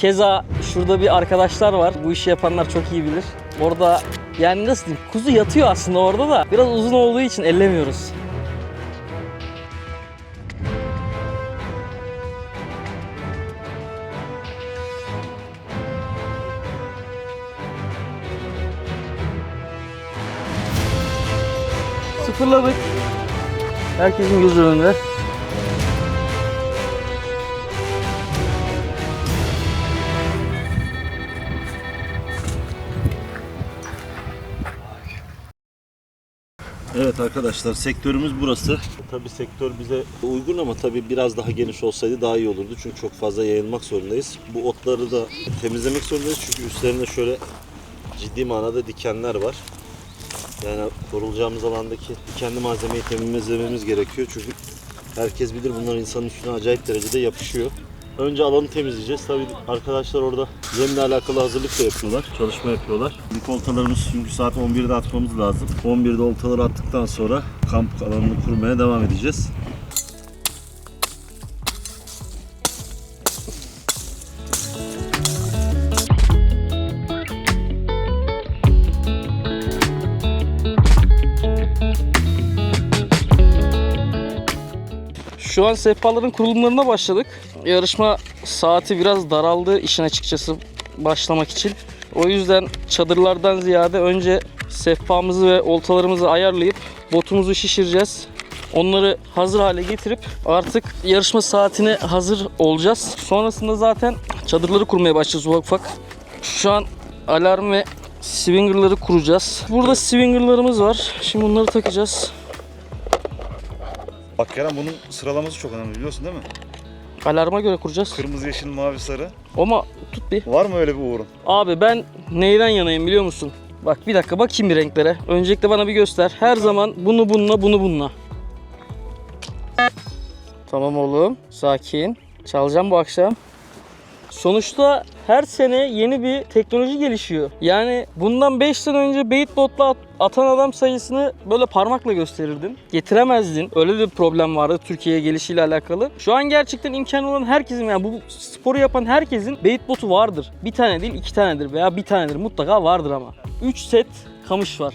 Keza şurada bir arkadaşlar var. Bu işi yapanlar çok iyi bilir. Orada yani nasıl diyeyim kuzu yatıyor aslında orada da biraz uzun olduğu için ellemiyoruz. Sıfırladık. Herkesin gözü önünde. Evet arkadaşlar sektörümüz burası. Tabii sektör bize uygun ama tabii biraz daha geniş olsaydı daha iyi olurdu. Çünkü çok fazla yayılmak zorundayız. Bu otları da temizlemek zorundayız. Çünkü üstlerinde şöyle ciddi manada dikenler var. Yani korulacağımız alandaki dikenli malzemeyi temizlememiz gerekiyor. Çünkü herkes bilir bunlar insanın üstüne acayip derecede yapışıyor. Önce alanı temizleyeceğiz. Tabii arkadaşlar orada yemle alakalı hazırlık da yapıyorlar. Çalışma yapıyorlar. İlk oltalarımız çünkü saat 11'de atmamız lazım. 11'de oltaları attıktan sonra kamp alanını kurmaya devam edeceğiz. Şu an sehpaların kurulumlarına başladık. Yarışma saati biraz daraldı işin açıkçası başlamak için. O yüzden çadırlardan ziyade önce sehpamızı ve oltalarımızı ayarlayıp botumuzu şişireceğiz. Onları hazır hale getirip artık yarışma saatine hazır olacağız. Sonrasında zaten çadırları kurmaya başlayacağız ufak ufak. Şu an alarm ve swingerları kuracağız. Burada swingerlarımız var. Şimdi bunları takacağız. Bak Kerem bunun sıralaması çok önemli biliyorsun değil mi? Alarma göre kuracağız. Kırmızı, yeşil, mavi, sarı. Ama tut bir. Var mı öyle bir uğrun? Abi ben neyden yanayım biliyor musun? Bak bir dakika bakayım bir renklere. Öncelikle bana bir göster. Her zaman bunu bununla bunu bununla. Tamam oğlum. Sakin. Çalacağım bu akşam. Sonuçta her sene yeni bir teknoloji gelişiyor. Yani bundan 5 sene önce Baitbot'la at- atan adam sayısını böyle parmakla gösterirdin. Getiremezdin. Öyle bir problem vardı Türkiye'ye gelişiyle alakalı. Şu an gerçekten imkanı olan herkesin yani bu sporu yapan herkesin Baitbot'u vardır. Bir tane değil iki tanedir veya bir tanedir mutlaka vardır ama. 3 set kamış var.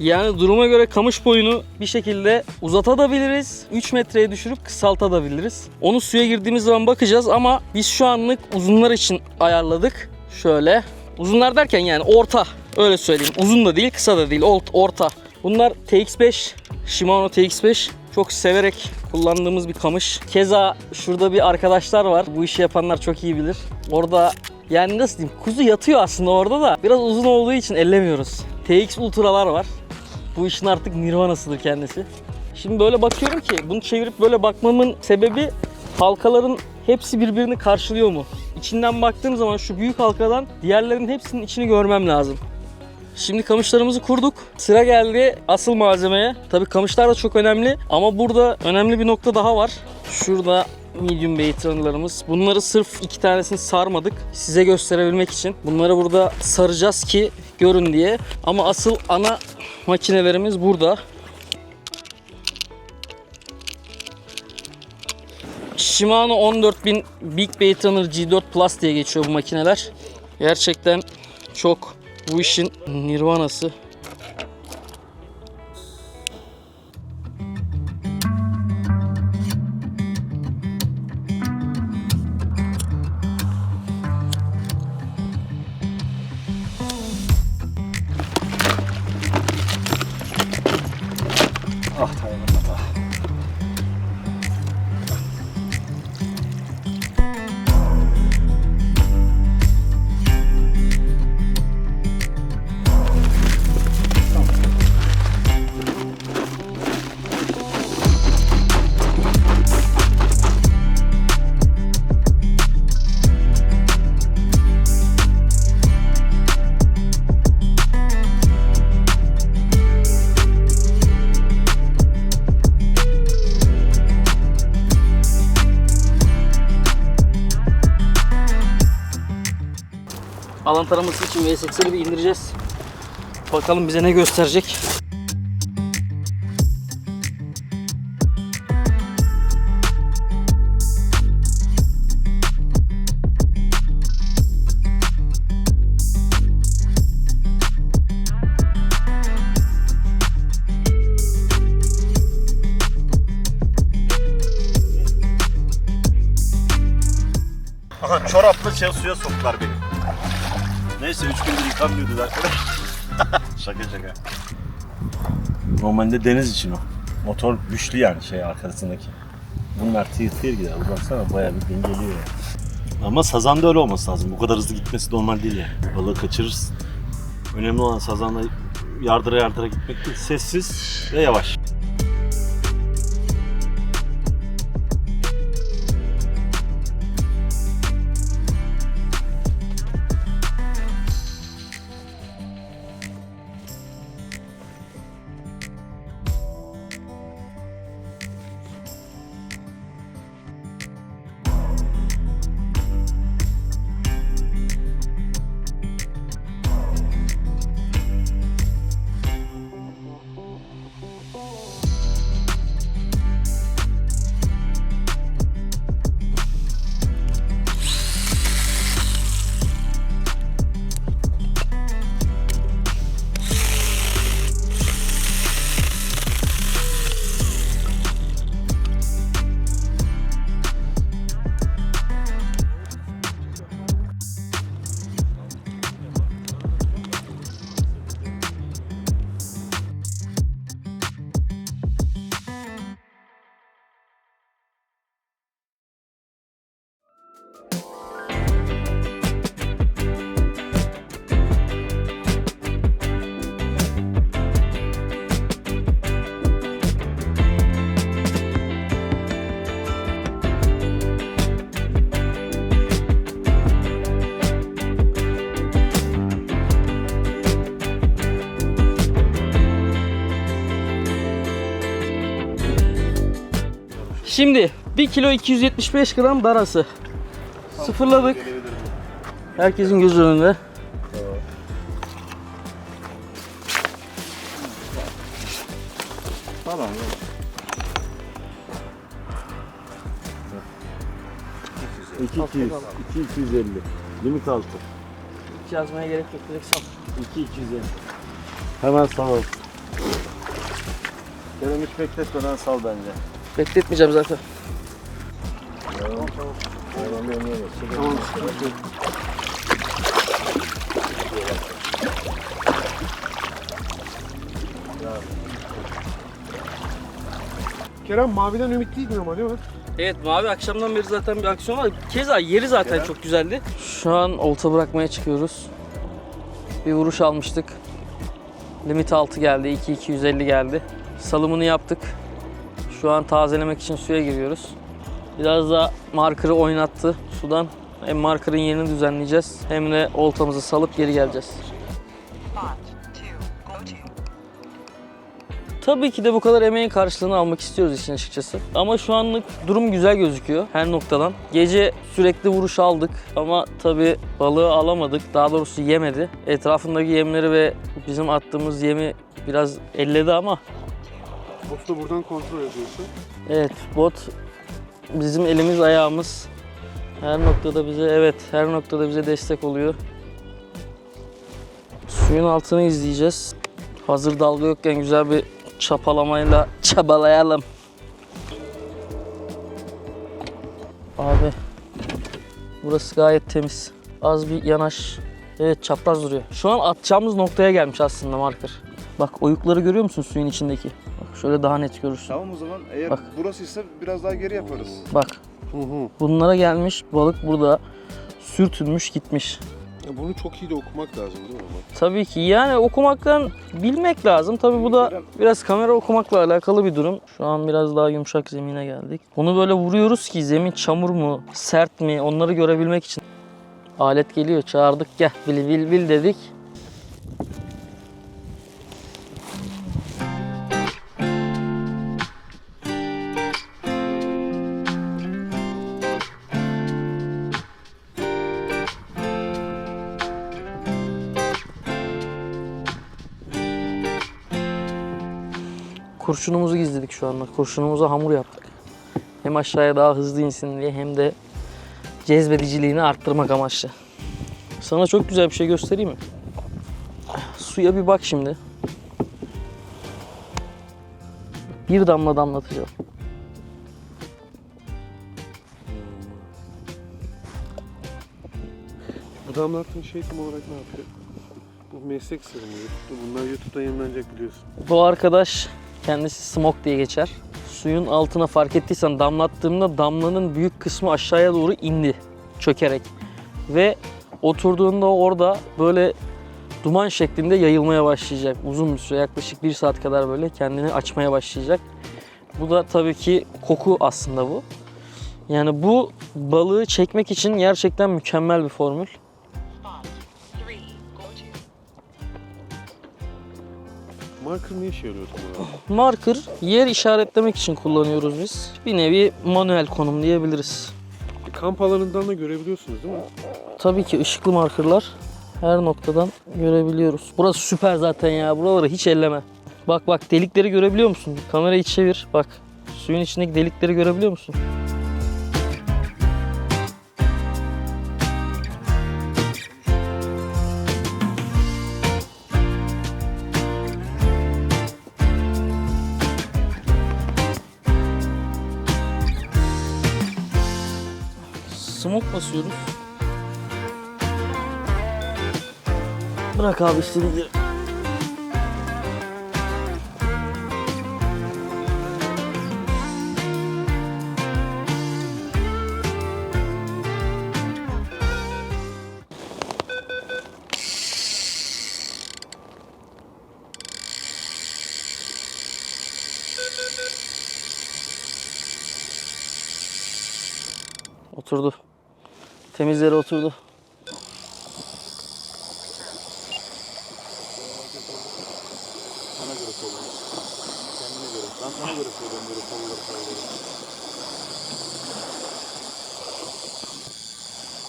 Yani duruma göre kamış boyunu bir şekilde uzatabiliriz. 3 metreye düşürüp kısaltabiliriz. Onu suya girdiğimiz zaman bakacağız ama biz şu anlık uzunlar için ayarladık. Şöyle. Uzunlar derken yani orta. Öyle söyleyeyim. Uzun da değil, kısa da değil. Ort- Orta. Bunlar TX5. Shimano TX5. Çok severek kullandığımız bir kamış. Keza şurada bir arkadaşlar var. Bu işi yapanlar çok iyi bilir. Orada yani nasıl diyeyim kuzu yatıyor aslında orada da biraz uzun olduğu için ellemiyoruz. TX Ultra'lar var. Bu işin artık nirvanasıdır kendisi. Şimdi böyle bakıyorum ki bunu çevirip böyle bakmamın sebebi halkaların hepsi birbirini karşılıyor mu? İçinden baktığım zaman şu büyük halkadan diğerlerinin hepsinin içini görmem lazım. Şimdi kamışlarımızı kurduk. Sıra geldi asıl malzemeye. Tabii kamışlar da çok önemli ama burada önemli bir nokta daha var. Şurada medium bait runner'larımız. Bunları sırf iki tanesini sarmadık. Size gösterebilmek için. Bunları burada saracağız ki görün diye. Ama asıl ana makinelerimiz burada. Shimano 14000 Big Runner G4 Plus diye geçiyor bu makineler. Gerçekten çok bu işin nirvanası. alan taraması için V80'i bir indireceğiz. Bakalım bize ne gösterecek. Aha çoraplı şey, suya soktular beni. Neyse 3 gündür yıkanmıyordu zaten. şaka şaka. Normalde deniz için o. Motor güçlü yani şey arkasındaki. Bunlar tıyır tıyır gider. Baksana bayağı bir dengeliyor yani. Ama sazan da öyle olması lazım. Bu kadar hızlı gitmesi normal değil yani. Balığı kaçırırsın. Önemli olan sazanla yardıra yardıra gitmek değil. Sessiz ve yavaş. Şimdi 1 kilo 275 gram darası. Sıfırladık. Herkesin gözü önünde. Tamam. 2200, 2250. Limit altı. Hiç yazmaya gerek yok. Direkt sal. 2250. Hemen sal. Kerem hiç bekletmeden sal bence. Bekletmeyeceğim zaten. Kerem maviden ümitliydin ama değil mi? Evet mavi akşamdan beri zaten bir aksiyon var. Keza yeri zaten çok güzeldi. Şu an olta bırakmaya çıkıyoruz. Bir vuruş almıştık. Limit 6 geldi. 2-250 geldi. Salımını yaptık. Şu an tazelemek için suya giriyoruz. Biraz da markerı oynattı sudan. Hem markerın yerini düzenleyeceğiz hem de oltamızı salıp geri geleceğiz. Tabii ki de bu kadar emeğin karşılığını almak istiyoruz işin açıkçası. Ama şu anlık durum güzel gözüküyor her noktadan. Gece sürekli vuruş aldık ama tabii balığı alamadık. Daha doğrusu yemedi. Etrafındaki yemleri ve bizim attığımız yemi biraz elledi ama Botu da buradan kontrol ediyorsun. evet bot bizim elimiz ayağımız. Her noktada bize evet her noktada bize destek oluyor. Suyun altını izleyeceğiz. Hazır dalga yokken güzel bir çapalamayla çabalayalım. Abi burası gayet temiz. Az bir yanaş. Evet çapraz duruyor. Şu an atacağımız noktaya gelmiş aslında marker. Bak oyukları görüyor musun suyun içindeki? Şöyle daha net görürsün. Tamam o zaman eğer Bak. burasıysa biraz daha geri yaparız. Bak Hı hı. bunlara gelmiş balık burada sürtünmüş gitmiş. Ya bunu çok iyi de okumak lazım değil mi? Tabii ki yani okumaktan bilmek lazım. Tabii bu da biraz kamera okumakla alakalı bir durum. Şu an biraz daha yumuşak zemine geldik. Bunu böyle vuruyoruz ki zemin çamur mu, sert mi onları görebilmek için. Alet geliyor çağırdık gel bil bil bil dedik. Kurşunumuzu gizledik şu anda. Kurşunumuza hamur yaptık. Hem aşağıya daha hızlı insin diye hem de cezbediciliğini arttırmak amaçlı. Sana çok güzel bir şey göstereyim mi? Suya bir bak şimdi. Bir damla damlatacağım. Bu damlattığın şey tam olarak ne yapıyor? Bu meslek sırrı mı? Bunlar YouTube'da yayınlanacak biliyorsun. Bu arkadaş kendisi smoke diye geçer. Suyun altına fark ettiysen damlattığımda damlanın büyük kısmı aşağıya doğru indi çökerek. Ve oturduğunda orada böyle duman şeklinde yayılmaya başlayacak. Uzun bir süre yaklaşık bir saat kadar böyle kendini açmaya başlayacak. Bu da tabii ki koku aslında bu. Yani bu balığı çekmek için gerçekten mükemmel bir formül. Marker ne işe yarıyor tam olarak? Marker yer işaretlemek için kullanıyoruz biz. Bir nevi manuel konum diyebiliriz. E, kamp alanından da görebiliyorsunuz değil mi? Tabii ki ışıklı markerlar her noktadan görebiliyoruz. Burası süper zaten ya. Buraları hiç elleme. Bak bak delikleri görebiliyor musun? Kamerayı çevir. Bak suyun içindeki delikleri görebiliyor musun? Smoke basıyoruz. Bırak abi istediğin. Oturdu. Temiz yere oturdu.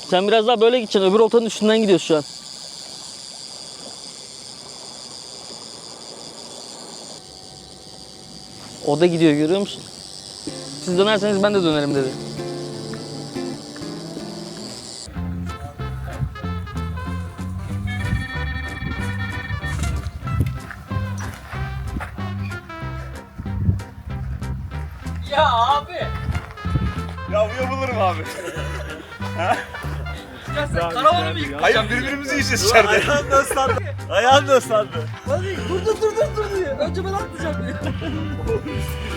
Sen biraz daha böyle gideceksin. Öbür oltanın üstünden gidiyorsun şu an. O da gidiyor görüyor musun? Siz dönerseniz ben de dönerim dedi. Sen karavanı mı yıktın? Hayır birbirimizi yiyeceğiz içeride. Ayağım da ıslandı. Ayağım da ıslandı. Hadi dur dur dur dur dur diye. Önce ben atlayacağım diye.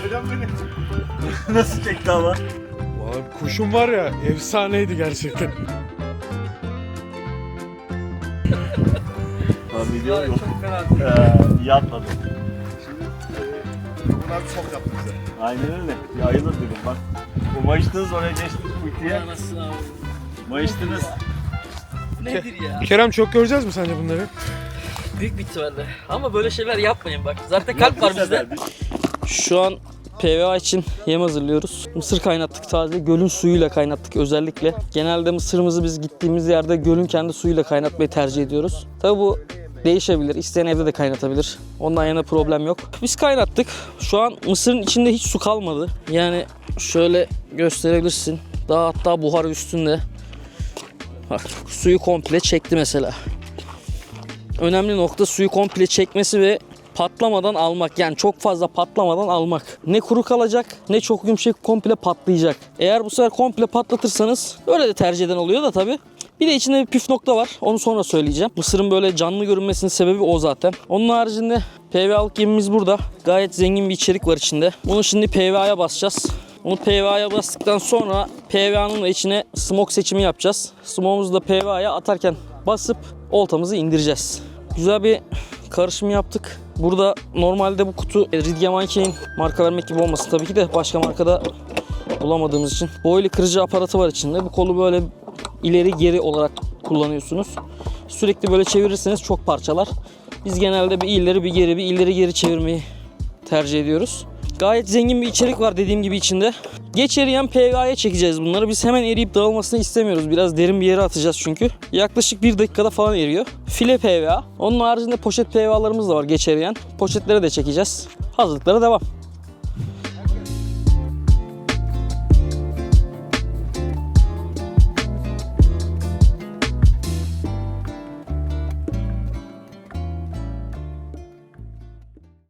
Hocam benim. Nasıl çekti ama? Valla kuşum var ya efsaneydi gerçekten. Ben biliyorum. Çok fena. Ee, iyi atmadım. Bunlar çok yaptı bize. Aynen öyle. Bir ayılın dedim bak. Bu mayıştınız oraya geçtiniz kuytuya. Ya nasıl abi? Mayıştınız. Nedir ya? Kerem çok göreceğiz mi sence bunları? Büyük bir ihtimalle. Ama böyle şeyler yapmayın bak. Zaten kalp var bizde. Şu an PVA için yem hazırlıyoruz. Mısır kaynattık taze. Gölün suyuyla kaynattık özellikle. Genelde mısırımızı biz gittiğimiz yerde gölün kendi suyuyla kaynatmayı tercih ediyoruz. Tabi bu değişebilir. İsteyen evde de kaynatabilir. Ondan yana problem yok. Biz kaynattık. Şu an mısırın içinde hiç su kalmadı. Yani şöyle gösterebilirsin. Daha hatta buhar üstünde. Bak suyu komple çekti mesela önemli nokta suyu komple çekmesi ve patlamadan almak. Yani çok fazla patlamadan almak. Ne kuru kalacak ne çok yumuşak komple patlayacak. Eğer bu sefer komple patlatırsanız öyle de tercih eden oluyor da tabi. Bir de içinde bir püf nokta var. Onu sonra söyleyeceğim. Mısırın böyle canlı görünmesinin sebebi o zaten. Onun haricinde PVA'lık yemimiz burada. Gayet zengin bir içerik var içinde. Bunu şimdi PVA'ya basacağız. Onu PVA'ya bastıktan sonra PVA'nın içine smoke seçimi yapacağız. Smoke'umuzu da PVA'ya atarken basıp oltamızı indireceğiz. Güzel bir karışım yaptık. Burada normalde bu kutu Ridge Monkey'in marka vermek gibi olmasın tabii ki de başka markada bulamadığımız için. Boylu kırıcı aparatı var içinde. Bu kolu böyle ileri geri olarak kullanıyorsunuz. Sürekli böyle çevirirseniz çok parçalar. Biz genelde bir ileri bir geri bir ileri geri çevirmeyi tercih ediyoruz. Gayet zengin bir içerik var dediğim gibi içinde. Geç eriyen PVA'ya çekeceğiz bunları. Biz hemen eriyip dağılmasını istemiyoruz. Biraz derin bir yere atacağız çünkü. Yaklaşık bir dakikada falan eriyor. File PVA. Onun haricinde poşet PVA'larımız da var geç eriyen. Poşetlere de çekeceğiz. Hazırlıklara devam.